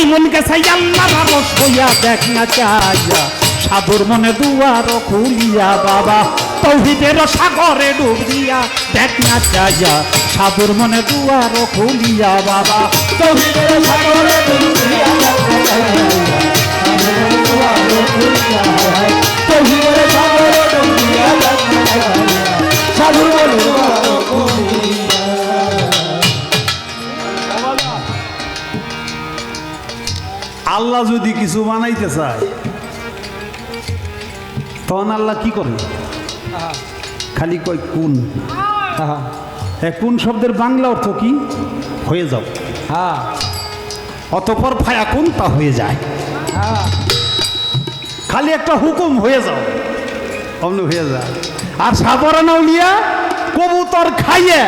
ওই মন গেছে আল্লাহ রস হইয়া দেখ না চাইয়া। সাধুর মনে দুয়ার খুলিয়া বাবা, তৌহিদের সাগরে ডুব দিয়া দেখ না চাইয়া। সাধুর মনে দুয়ার খুলিয়া বাবা, তৌহিদের সাগরে ডুব দিয়া তৌহিদের সাগরে ডুবিয়া যাক সাধুর মনে আল্লাহ যদি কিছু বানাইতে চায় তখন আল্লাহ কি করে? খালি কয় কোন? কোন শব্দের বাংলা অর্থ কি? হয়ে যাও। হ্যাঁ অতপর ফায়া কোন? তা হয়ে যায়। খালি একটা হুকুম হয়ে যাও। অমনি হয়ে যায়। আর সাধারণ উলিয়া কবুতর খাইয়ে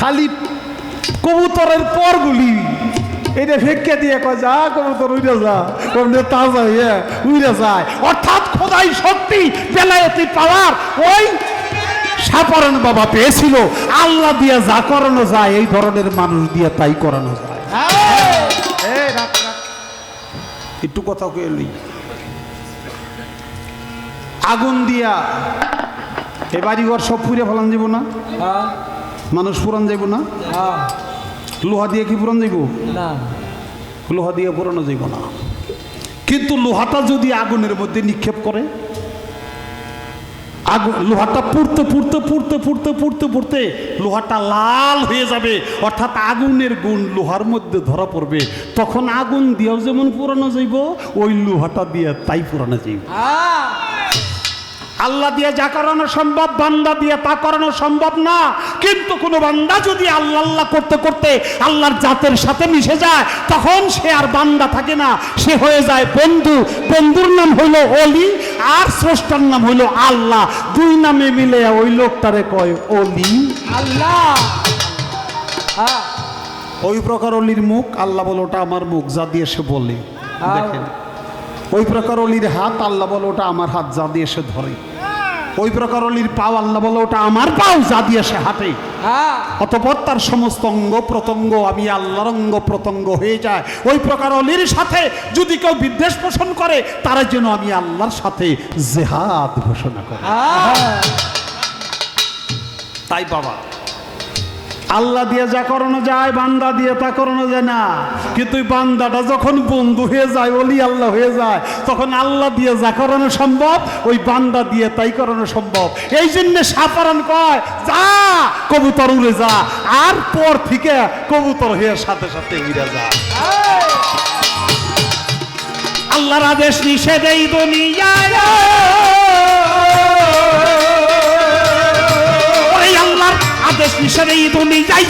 খালি কবুতরের পরগুলি এটা ফেঁকে দিয়ে কয় যা কবুতর উড়ে যা। অমনি তাজা হয়ে উড়ে যায় অর্থাৎ খোদাই শক্তি বেলায়তি পাওয়ার ওই সাপারণ বাবা পেয়েছিল। আল্লাহ দিয়ে যা করানো যায় এই ধরনের মানুষ দিয়ে তাই করানো যায়। রাখ। একটু কথা কয়ে লই। আগুন দিয়া এ বাড়িঘর সব পুড়ে ফেলান যাব না? হ্যাঁ। মানুষ পুরান যাব না? হ্যাঁ। লোহা দিয়ে কি পুরান যাইব? না। লোহা দিয়ে পুরানো যাইব না। কিন্তু লোহাটা যদি আগুনের মধ্যে নিক্ষেপ করে আগুন লোহাটা পুড়তে পুড়তে পুড়তে পুড়তে পুড়তে পুড়তে লোহাটা লাল হয়ে যাবে। অর্থাৎ আগুনের গুণ লোহার মধ্যে ধরা পড়বে। তখন আগুন দিয়েও যেমন পুরানো যাইব ওই লোহাটা দিয়ে তাই পুরানো যাইব। হ্যাঁ আল্লাহ দিয়ে যা করানো সম্ভব বান্দা দিয়ে তা করানো সম্ভব না। কিন্তু কোনো বান্দা যদি আল্লাহ আল্লাহ করতে করতে আল্লাহর জাতের সাথে মিশে যায় তখন সে আর বান্দা থাকে না। সে হয়ে যায় বন্ধু। বন্ধুর নাম হইল অলি আর স্রষ্টার নাম হইল আল্লাহ। দুই নামে মিলে ওই লোকটারে কয় অলি। আল্লাহ! হ্যাঁ। ওই প্রকার অলির মুখ আল্লাহ বলে ওটা আমার মুখ যা দিয়ে সে বলে। দেখেন। ওই প্রকার অলির হাত আল্লাহ বলে ওটা আমার হাত যা দিয়ে সে ধরে। ওই প্রকার অলির পাও আল্লাহ বলে ওটা আমার পাও যা দিয়ে সে হাঁটে। হ্যাঁ। অতপর তার সমস্ত অঙ্গ প্রত্যঙ্গ আমি আল্লাহর অঙ্গ প্রত্যঙ্গ হয়ে যায়। ওই প্রকার অলির সাথে যদি কেউ বিদ্বেষ পোষণ করে তারা যেন আমি আল্লাহর সাথে জেহাদ ঘোষণা করে। হ্যাঁ। তাই বাবা আল্লাহ দিয়ে যা করানো যায়, বান্দা দিয়ে তা করানো যায় না। কিন্তু বান্দাটা যখন বন্ধু হয়ে যায় অলি আল্লাহ হয়ে যায়, তখন আল্লাহ দিয়ে যা করানো সম্ভব, ওই বান্দা দিয়ে তাই করানো সম্ভব। এই জন্য সাপারান কয়, যা, কবুতর উড়ে যা, আর পর থেকে কবুতর হয়ে সাথে সাথে উড়ে যা। আল্লাহর আদেশ নিষেধ এই দুনিয়ায়। আদেশ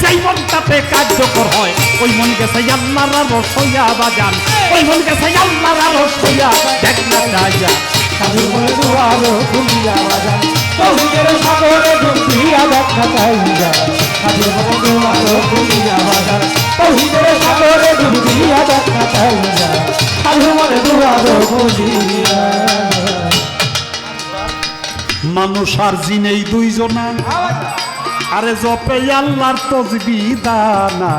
যাই মনটাতে কার্যকর হয়। ওই মন গেছে আল্লাহর রসইয়া বাজান। ওই মন গেছে আল্লাহর রসইয়া দেখ না রাজা সাধুর মনে দুয়ার খুলিয়া বাজান। সাগরে খুলিয়া বাজান। সাগরে খুলিয়া মানুষ আর জিনেই দুইজনা। আরে জপে আল্লাহর তসবি দানা।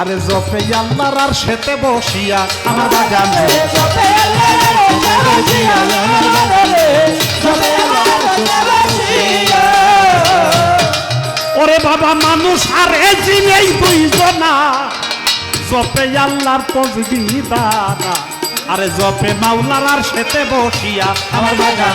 আরে জপে আল্লাহর আর সেতে বসিয়া আমার বাগান। ওরে বাবা মানুষ আর এ জিনেই দুইজনা জপে আল্লাহর তসবি দানা। আরে জপে মাওলার আর সেতে বসিয়া আমার বাগান।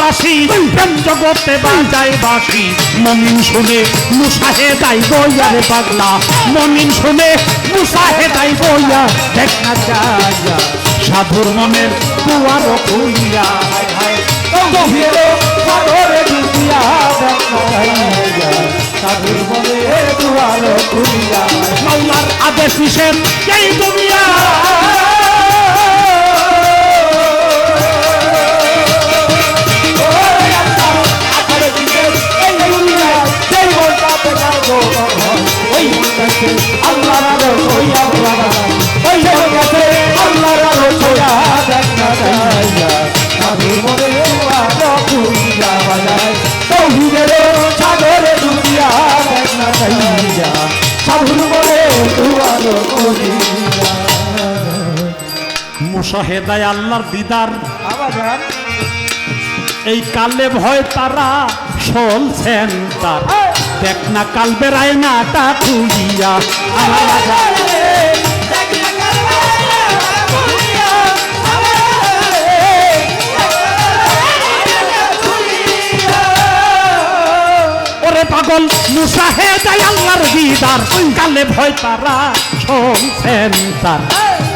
রাশি প্রেম জগতে বাজায় বাসি মমিন শুনে মুসাহে দাই বইয়ারে পাগলা। মমিন শুনে মুসাহে দাই বইয়া দেখা যায়। সাধুর মনের দুয়ার খুলিয়া আদেশ নিষেধ এই দুনিয়া সাধুর মনে দুয়ার খুলিয়া তৌহিদের সাগরে দুনিয়া না চাইয়া সাধুর মনে দুয়ার খুলিয়া আল্লাহর দিদার। এই কালে ভয় তারা চলছেন তার। দেখ না কালবের আয়নাটা খুলিয়া আমার রাজা ওরে পাগল মুসাহেদায় আল্লাহর দিদার। কালে ভয় তারা চলছেন তার।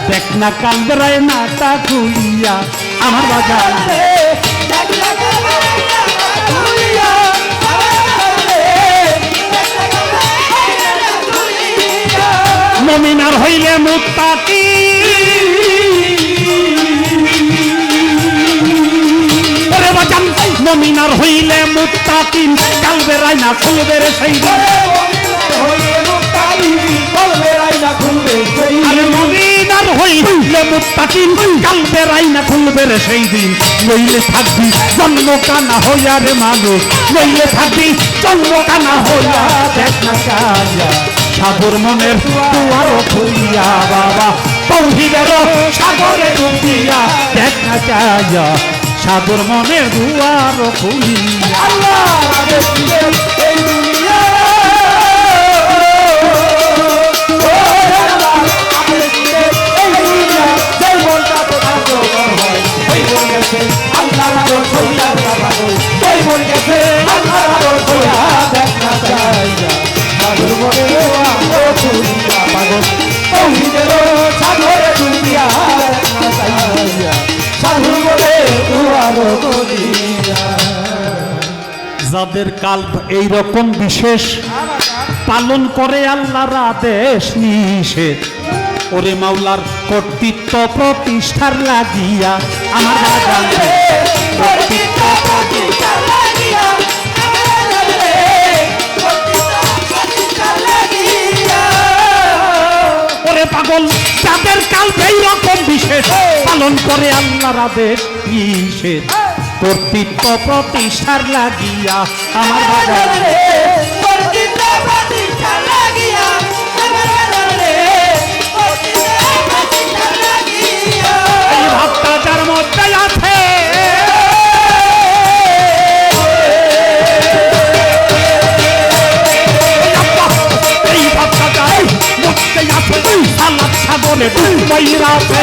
দেখ না কালবের আয়নাটা খুলিয়া আমার বাজার। মমিনার হইলে মুত্তাকি। মমিনার হইলে মুত্তাকিন কালবে রাইনা খুলবে রে সেই। আরে মমিনার হইলে মুত্তাকিন কালবে রাইনা খুলবে রে সেই দিন। লইলে থাকবি জন্ম কানা হইয়া রে মানুষ। লইলে থাকবি জন্ম কানা হইয়া দেখ না কাজা সাগর মনের দুয়ারও খুলিয়া বাবা তৌহিদের সাগরে ডুবিয়া দেখ না চায়া সাগর মনের দুয়ারও খুলিয়া যাদের কাল এই রকম বিশেষ। পালন করে আল্লাহর আদেশ নিষেধ। ওরে মাওলার কর্তৃত্ব প্রতিষ্ঠার লাগিয়া আমার রাজা পাগল যাদের কাল এই রকম বিশেষ। পালন করে আল্লাহর আদেশ নিষেধ। কর্তৃত্ব প্রতিষ্ঠার লাগিয়া আমার বাজার মধ্যে আছে। এই ভাবটা যার মধ্যে আছে। সালাদ সাগরে বইরা আছে।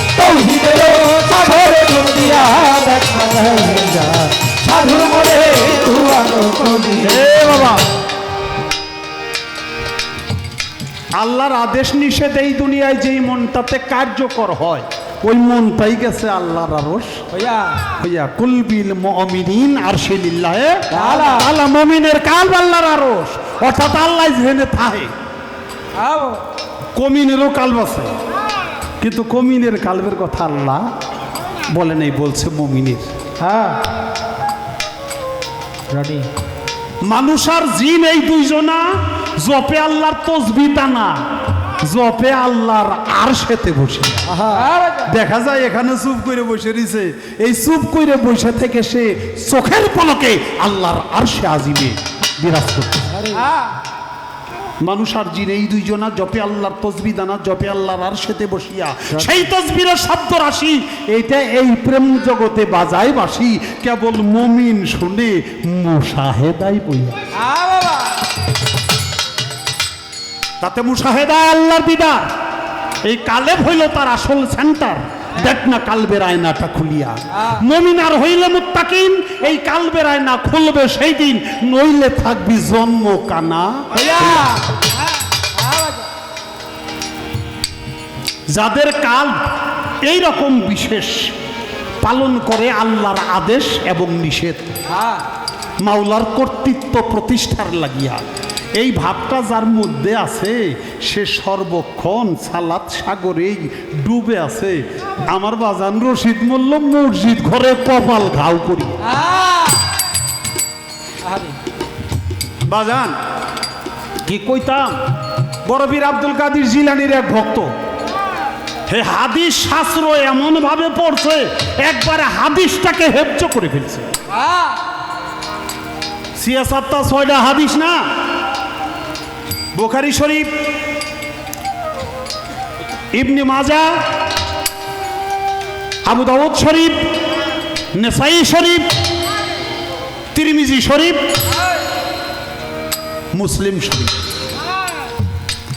তৌহিদের সাগরে দেখা বাবা। আল্লাহর আদেশ নিষেধ এই দুনিয়ায় যেই মনটাতে কার্যকর হয় ওই মনটাই গেছে আল্লাহর আরস হইয়া। হইয়া কুলবিল মুমিনিন আরশিলিল্লাহে। তাআলা। আল্লাহ মুমিনের কাল আল্লাহর আরস অর্থাৎ আল্লাহ যেখানে থাকে আও। কমিনেরও কাল আছে কিন্তু কমিনের কালবের কথা আল্লাহ বলে নাই বলছে মমিনের। হ্যাঁ। মানুষ আর জিন এই দুইজনা জপে আল্লাহর তসবি টানা জপে আল্লাহর আর সেতে বসে দেখা যায় এখানে চুপ করে বসে রয়েছে। এই চুপ করে বসে থেকে সে চোখের পলকে আল্লাহর আর সে আজিবে বিরাজ করতে মানুষ আর জিন এই দুইজনা জপে আল্লাহর তসবি দানা জপে আল্লাহর আর সেতে বসিয়া সেই তসবিরের শব্দ রাশি এইটা এই প্রেম জগতে বাজায় বাসি কেবল মমিন শুনে মুসাহেদাই বইয়া। তাতে মুসাহেদায় আল্লাহর দিদার এই কালেব হইল তার আসল সেন্টার দেখ না কালবের আয়নাটা খুলিয়া। মমিনার হইলে মুত্তাকিন এই কালবের আয়না খুলবে সেই দিন নইলে থাকবি জন্ম কানা যাদের কাল এই রকম বিশেষ পালন করে আল্লাহর আদেশ এবং নিষেধ হ্যাঁ। মাওলার কর্তৃত্ব প্রতিষ্ঠার লাগিয়া এই ভাবটা যার মধ্যে আছে সে সর্বক্ষণ সালাত সাগরেই ডুবে আছে। আমার বাজান রশিদ মোল্ল মসজিদ ঘরে কপাল ঘাও করি। বাজান কি কইতাম? বড়বীর আব্দুল কাদির জিলানির এক ভক্ত। হে হাদিস শাস্ত্র এমন ভাবে পড়ছে একবারে হাদিসটাকে হেপচ করে ফেলছে। সিয়াসাত্তা ছয়টা হাদিস না? বোখারি শরীফ, ইবনে মাজা, আবু দাউদ শরীফ, নেসাই শরীফ, তিরমিজি শরীফ, মুসলিম শরীফ।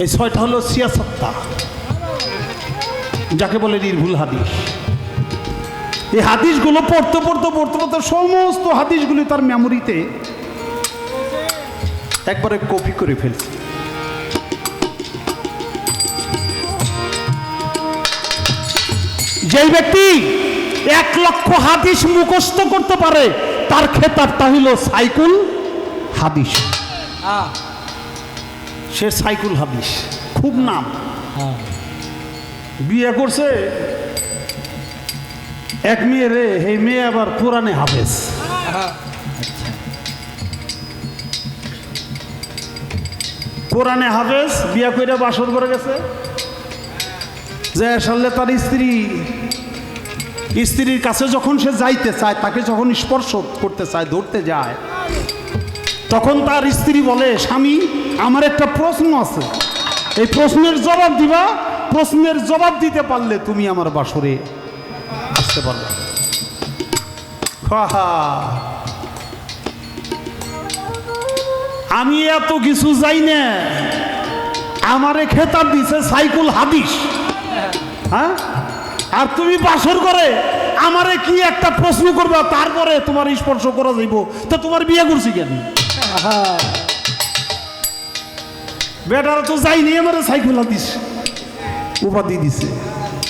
এই ছয়টা হলো সিয়াসত্তা, যাকে বলে নির্ভুল হাদিস। এই হাদিসগুলো পড়তে পড়তে পড়তে পড়তে সমস্ত হাদিসগুলি তার মেমোরিতে একবারে কপি করে ফেলছে। যেই ব্যক্তি এক লক্ষ হাদিস মুখস্থ করতে পারে তার খেতাবটা হইল সাইকুল হাদিস। সে সাইকুল হাদিস খুব নাম। হ্যাঁ। বিয়ে করছে এক মেয়ে রে এই মেয়ে আবার কোরআনে হাফেজ। হ্যাঁ। কোরআনে হাফেজ বিয়া কইরা বাসর করে গেছে। যে আসলে তার স্ত্রী স্ত্রীর কাছে যখন সে যাইতে চায়, তাকে যখন স্পর্শ করতে চায়, ধরতে যায়, তখন তার স্ত্রী বলে, স্বামী, আমার একটা প্রশ্ন আছে। এই প্রশ্নের জবাব দিবা, প্রশ্নের জবাব দিতে পারলে তুমি আমার বাসরে আসতে পারবে। আমি এত কিছু যাই না। আমারে খেতাব দিছে সাইকুল হাদিস। হ্যাঁ? আর তুমি বাসর করে আমারে কি একটা প্রশ্ন করবা? তারপরে তোমার স্পর্শ করা যাইব। তো তোমার বিয়ে করছি কেন? বেটারা তো যাইনি আমারে সাইকুল হাদিস উপাধি দিছে।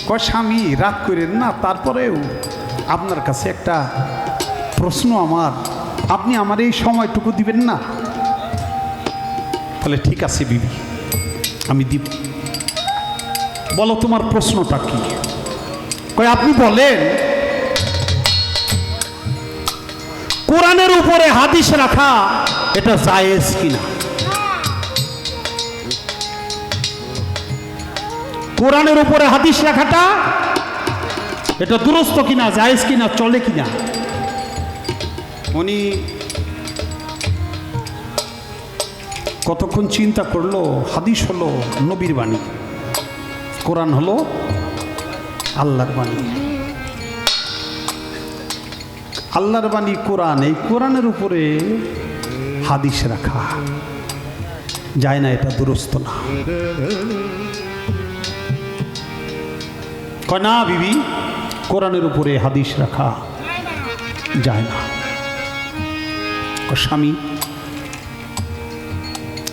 কয়, স্বামী, রাগ করেন না। তারপরেও আপনার কাছে একটা প্রশ্ন আমার। আপনি আমার এই সময়টুকু দিবেন না? তাহলে ঠিক আছে, বিবি। আমি দিব। বলো তোমার প্রশ্নটা কি? কয়, আপনি বলেন। কোরআনের উপরে হাদিস রাখা, এটা জায়েজ কিনা? কোরআনের উপরে হাদিস রাখাটা, এটা দুরস্ত কিনা, জায়েজ কিনা, চলে কিনা? উনি কতক্ষণ চিন্তা করল, হাদিস হলো নবীর বাণী, কোরআন হলো আল্লাহর বাণী। আল্লাহর বাণী কোরআন, এই কোরআনের উপরে হাদিস রাখা। যায় না, এটা দুরস্ত না। না বিবি, কোরআনের উপরে হাদিস রাখা যায় না। স্বামী,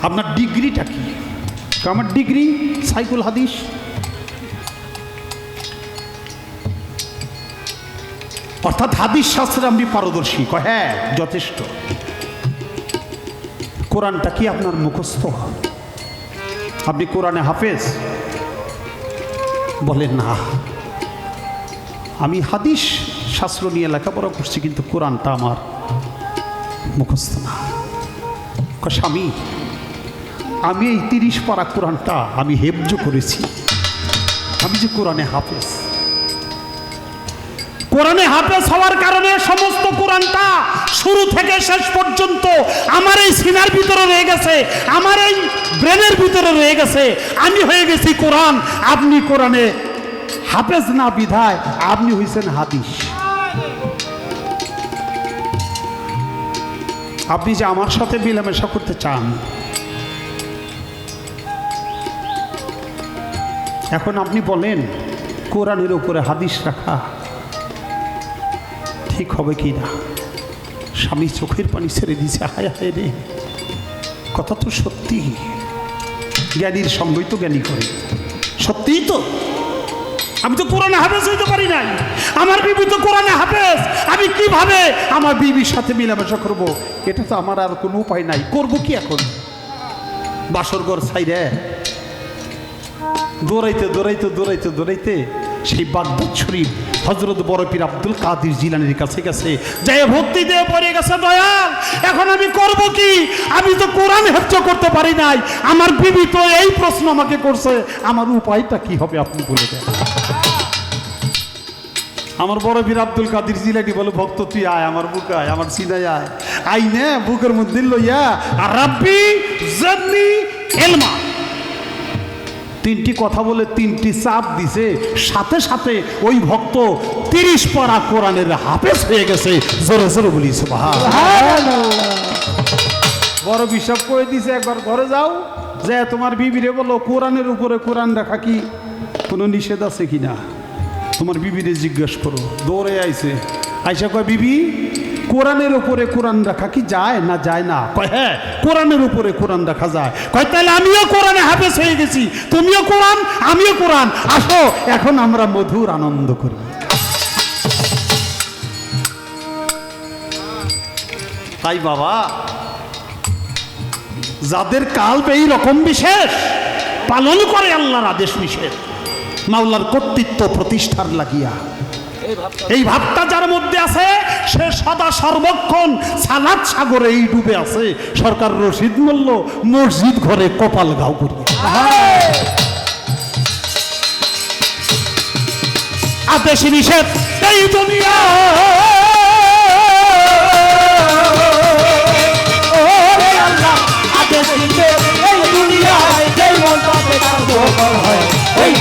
আপনার ডিগ্রিটা কি? আমার ডিগ্রি সাইকুল হাদিস। অর্থাৎ হাদিস শাস্ত্রে আমি পারদর্শী, কয় হ্যাঁ যথেষ্ট। কোরআনটা কি আপনার মুখস্থ? আপনি কোরআনে হাফেজ? বলে না। আমি হাদিস শাস্ত্র নিয়ে লেখাপড়া করছি, কিন্তু কোরআনটা আমার মুখস্থ না। স্বামী, আমি এই তিরিশ পারা কোরআনটা আমি হেফজ করেছি। আমি যে কোরআনে হাফেজ। কোরআনে হাফেজ হওয়ার কারণে সমস্ত কোরআনটা শুরু থেকে শেষ পর্যন্ত আমার এই সিনার ভিতরে রয়ে গেছে, আমার এই ব্রেনের ভিতরে রয়ে গেছে। আমি হয়ে গেছি কোরআন, আপনি কোরআনে হাফেজ না বিধায় আপনি হইছেন হাদিস। আপনি যে আমার সাথে মিলামেশা করতে চান, এখন আপনি বলেন, কোরআনের উপরে হাদিস রাখা ঠিক হবে কি না? স্বামী চোখের পানি ছেড়ে দিছে হায় হায় রে। কথা তো সত্যি। জ্ঞানীর সঙ্গই তো জ্ঞানী করে। সত্যিই তো? আমি তো কোরআনে হাফেজ হইতে পারি নাই। আমার বিবি তো কোরআনে হাফেজ আমি কীভাবে আমার বিবির সাথে মিলামেশা করব? এটা তো আমার আর কোনো উপায় নাই। করব কি এখন? বাসর ঘর সাইরে দৌড়াইতে দৌড়াইতে দৌড়াইতে দৌড়াইতে সেই বাগদাদ শরীফ হজরত বড় পীর আব্দুল কাদির জিলানির কাছে গেছে। যাই ভক্তি দিয়ে পড়ে গেছে, দয়াল, এখন আমি করব কি? আমি তো কোরআন হেফজ করতে পারি নাই। আমার বিবি তো এই প্রশ্ন আমাকে করছে, আমার উপায়টা কি হবে আপনি বলে দেন। আমার বড় বীর আব্দুল কাদির জিলাটি বলে, ভক্ত, তুই আয়, আমার বুকে আয়, আমার সিনাই আয়। আই নে, বুকের মধ্যে লইয়া, আর রাব্বি জান্নি এলমা। তিনটি কথা বলে তিনটি চাপ দিছে। সাথে সাথে ওই ভক্ত তিরিশ পারা কোরআনের হাফেজ হয়ে গেছে। জোরে জোরে বলি সুবহান বড় বিশপ করে দিছে একবার ঘরে যাও। যে তোমার বিবিরে বলো কোরআনের উপরে কোরআন রাখা কি কোনো নিষেধ আছে কি না তোমার বিবিরে জিজ্ঞেস করো। দৌড়ে আইছে। আইসা কয় বিবি কোরআনের উপরে কোরআন রাখা কি যায় না যায় না? কয় হ্যাঁ কোরআনের উপরে কোরআন রাখা যায়। কয় তাহলে আমিও কোরআনে হাফেজ হয়ে গেছি। তুমিও কোরআন আমিও কোরআন। আসো এখন আমরা মধুর আনন্দ করি। তাই বাবা যাদের কাল্প এই রকম বিশেষ পালন করে আল্লাহর আদেশ নিষেধ। মাওলার কর্তৃত্ব প্রতিষ্ঠার লাগিয়া। এই ভাবটা যার মধ্যে আছে সে সদা সর্বক্ষণ সালাদ সাগরে এই ডুবে আছে। সরকার রশিদ মূল্য মসজিদ ঘরে কপাল গাও করি আদেশ নিষেধ। এই দুনিয়া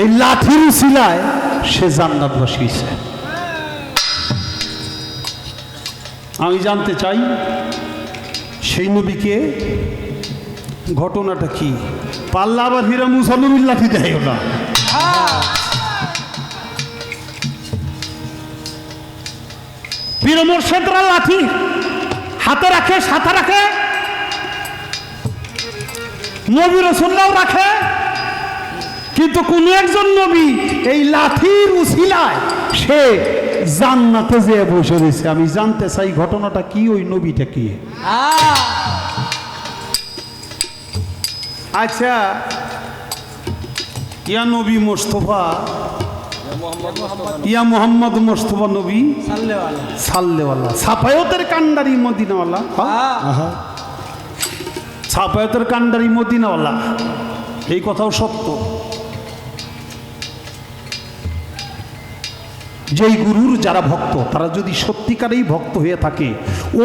এই লাঠির উসিলায় সে জান্নাত বসিয়েছে। আমি জানতে চাই, সেই নবীকে ঘটনাটা কি? পাল্লা আবার হিরা মুসানবির লাঠি দেয় ওটা পীর লাঠি হাতে রাখে, সাথে রাখে। নবী রসুল্লাও রাখে। কিন্তু কোন একজন নবী এই লাঠির উসিলায় সে জান্নাতে যে বসে রয়েছে। আমি জানতে চাই ঘটনাটা কি ওই নবীটা কি? আচ্ছা। ইয়া নবী মোস্তফা। ইয়া মোহাম্মদ মোস্তফা নবী। সাল্লেওয়ালা। সাফায়তের কান্ডারি মদিনাওয়ালা। সাফায়তের কান্ডারি মদিনাওয়ালা। এই কথাও সত্য। যেই গুরুর যারা ভক্ত তারা যদি সত্যিকারেই ভক্ত হয়ে থাকে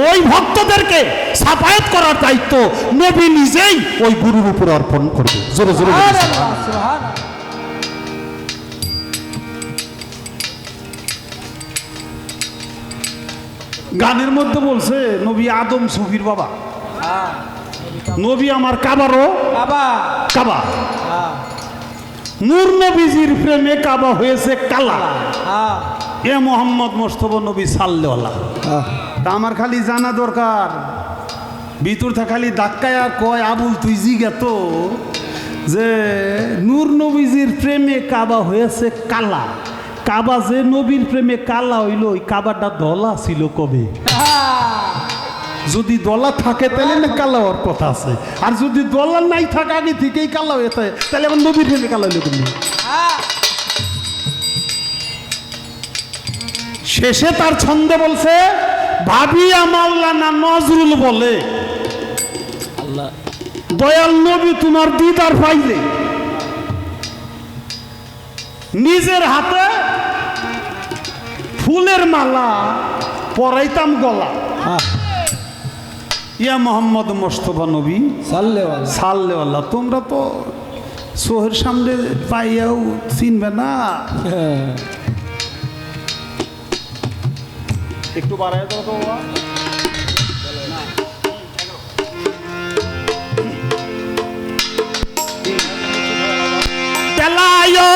ওই ভক্তদেরকে সাফায়াত করার দায়িত্ব নবী নিজেই ওই গুরুর উপর অর্পণ করবে। জোরে জোরে গানের মধ্যে বলছে নবী আদম সুফির বাবা। নবী আমার কাবারও কাবা। নূর নবীজির প্রেমে কাবা হয়েছে কালা। এ মোহাম্মদ মোস্তফা নবী সাল্লেওয়ালা তা আমার খালি জানা দরকার। ভিতরটা খালি ধাক্কায় আর কয় আবুল তুই জিগে তো যে নূর নবীজির প্রেমে কাবা হয়েছে কালা। কাবা যে নবীর প্রেমে কালা হইল ওই কাবাটা দলা ছিল কবে? যদি দলা থাকে, তাহলে না কালা হওয়ার কথা আছে। আর যদি দলা নাই থাকে, আগে থেকেই কালা হয়ে থাকে তাহলে আমার নবীর প্রেমে কালা হইল তুমি শেষে তার ছন্দে বলছে ভাবিয়া মাওলানা নজরুল বলে, দয়াল নবী তোমার দিদার পাইলে নিজের হাতে ফুলের মালা, পরাইতাম গলা। ইয়া মোহাম্মদ মোস্তফা নবী। সাল্লেওয়াল্লাহ তোমরা তো সোহের সামনে পাইয়াও চিনবে না। একটু বাড়ায় দাও তো